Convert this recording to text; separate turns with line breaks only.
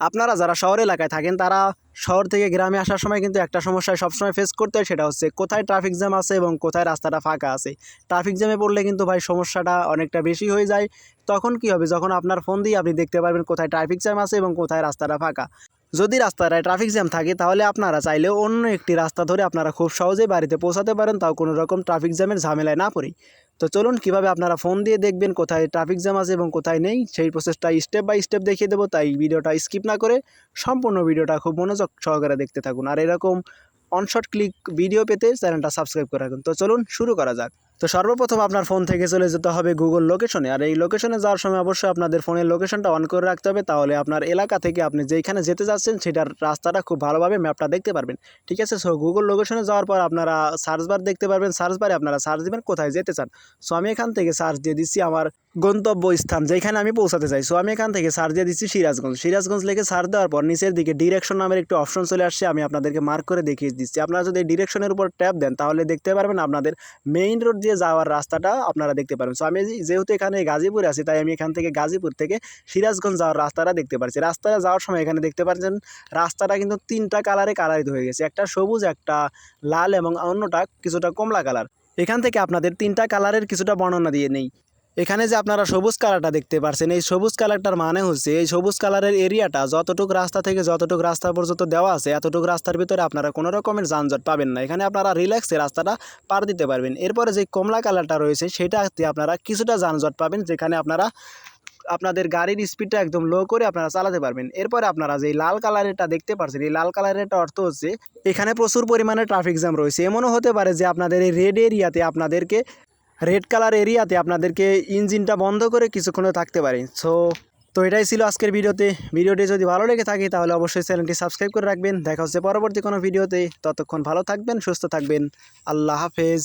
আপনারা যারা শহর এলাকায় থাকেন, তারা শহর থেকে গ্রামে আসার সময় কিন্তু একটা সমস্যায় সবসময় ফেস করতে হয়, সেটা হচ্ছে কোথায় ট্রাফিক জ্যাম আছে এবং কোথায় রাস্তাটা ফাঁকা আছে। ট্রাফিক জ্যামে পড়লে কিন্তু ভাই সমস্যাটা অনেকটা বেশি হয়ে যায়। তখন কি হবে? যখন আপনার ফোন দিয়ে আপনি দেখতে পারবেন কোথায় ট্রাফিক জ্যাম আছে এবং কোথায় রাস্তাটা ফাঁকা। যদি রাস্তাটায় ট্রাফিক জ্যাম থাকে, তাহলে আপনারা চাইলেও অন্য একটি রাস্তা ধরে আপনারা খুব সহজেই বাড়িতে পৌঁছাতে পারেন, তাও কোনো রকম ট্রাফিক জ্যামের ঝামেলায় না পড়েই তো চলুন, কীভাবে আপনারা ফোন দিয়ে দেখবেন কোথায় ট্রাফিক জ্যাম আছে এবং কোথায় নেই, সেই প্রসেসটা স্টেপ বাই স্টেপ দেখিয়ে দেবো। তাই ভিডিওটা স্কিপ না করে সম্পূর্ণ ভিডিওটা খুব মনোযোগ সহকারে দেখতে থাকুন। আর এরকম অনশট ক্লিক ভিডিও পেতে চ্যানেলটা সাবস্ক্রাইব করে রাখুন। তো চলুন, শুরু করা যাক। তো সর্বপ্রথম আপনার ফোন থেকে চলে যেতে হবে গুগল লোকেশনে আর এই লোকেশনে যাওয়ার সময় অবশ্যই আপনাদের ফোনের লোকেশনটা অন করে রাখতে হবে। তাহলে আপনার এলাকা থেকে আপনি যেখানে যেতে যাচ্ছেন, সেটার রাস্তাটা খুব ভালোভাবে ম্যাপটা দেখতে পারবেন। ঠিক আছে? সো গুগল লোকেশনে যাওয়ার পর আপনারা সার্চ বার দেখতে পারবেন। সার্চ বারে আপনারা সার্চ দেবেন, কোথায় যেতে চান। সো আমি এখান থেকে সার্চ দিয়ে দিচ্ছি আমার গন্তব্য স্থান যেখানে আমি পৌঁছাতে চাই। সো আমি এখান থেকে সার্চ দিয়ে দিচ্ছি সিরাজগঞ্জ। সিরাজগঞ্জ লিখে সার্চ দেওয়ার পর নিচের দিকে ডিরেকশন নামের একটি অপশন চলে আসছে। আমি আপনাদেরকে মার্ক করে দেখিয়ে দিচ্ছি। আপনারা যদি ডিরেকশনের উপর ট্যাপ দেন, তাহলে দেখতে পারবেন আপনাদের মেইন রোড দিয়ে যাওয়ার রাস্তাটা আপনারা দেখতে পারেন সো আমি যেহেতু এখানে গাজীপুরে আছি, তাই আমি এখান থেকে গাজীপুর থেকে সিরাজগঞ্জ যাওয়ার রাস্তাটা দেখতে পাচ্ছি রাস্তাটা যাওয়ার সময় এখানে দেখতে পাচ্ছেন রাস্তাটা কিন্তু তিনটা কালারে কালারিত হয়ে গেছে। একটা সবুজ, একটা লাল এবং অন্যটা কিছুটা কমলা কালার। এখান থেকে আপনাদের তিনটা কালারের কিছুটা বর্ণনা দিয়ে নেই। এখানে যে আপনারা সবুজ কালারটা দেখতে পারছেন, এই সবুজ কালারটার মানে হচ্ছে এই সবুজ কালারের এরিয়াটা যতটুকু রাস্তা থেকে যতটুকু রাস্তা পর্যন্ত দেওয়া আছে, এতটুকু রাস্তার ভিতরে আপনারা কোনো রকমের যানজট পাবেন না। এখানে আপনারা রিল্যাক্সে রাস্তাটা পার দিতে পারবেন। এরপরে যে কমলা কালারটা রয়েছে, সেটাতে আপনারা কিছুটা যানজট পাবেন, যেখানে আপনারা আপনাদের গাড়ির স্পিডটা একদম লো করে আপনারা চালাতে পারবেন। এরপরে আপনারা যে লাল কালারেরটা দেখতে পাচ্ছেন এই লাল কালারেরটা অর্থ হচ্ছে এখানে প্রচুর পরিমাণে ট্রাফিক জ্যাম রয়েছে। এমনও হতে পারে যে আপনাদের এই রেড এরিয়াতে আপনাদেরকে রেড কালার এরিয়াতে আপনাদেরকে ইঞ্জিনটা বন্ধ করে কিছুক্ষণে থাকতে পারে। সো তো এটাই ছিল আজকের ভিডিওতে। ভিডিওটি যদি ভালো লেগে থাকে, তাহলে অবশ্যই চ্যানেলটি সাবস্ক্রাইব করে রাখবেন। দেখা হচ্ছে পরবর্তী কোনো ভিডিওতে। ততক্ষণ ভালো থাকবেন, সুস্থ থাকবেন। আল্লাহ হাফেজ।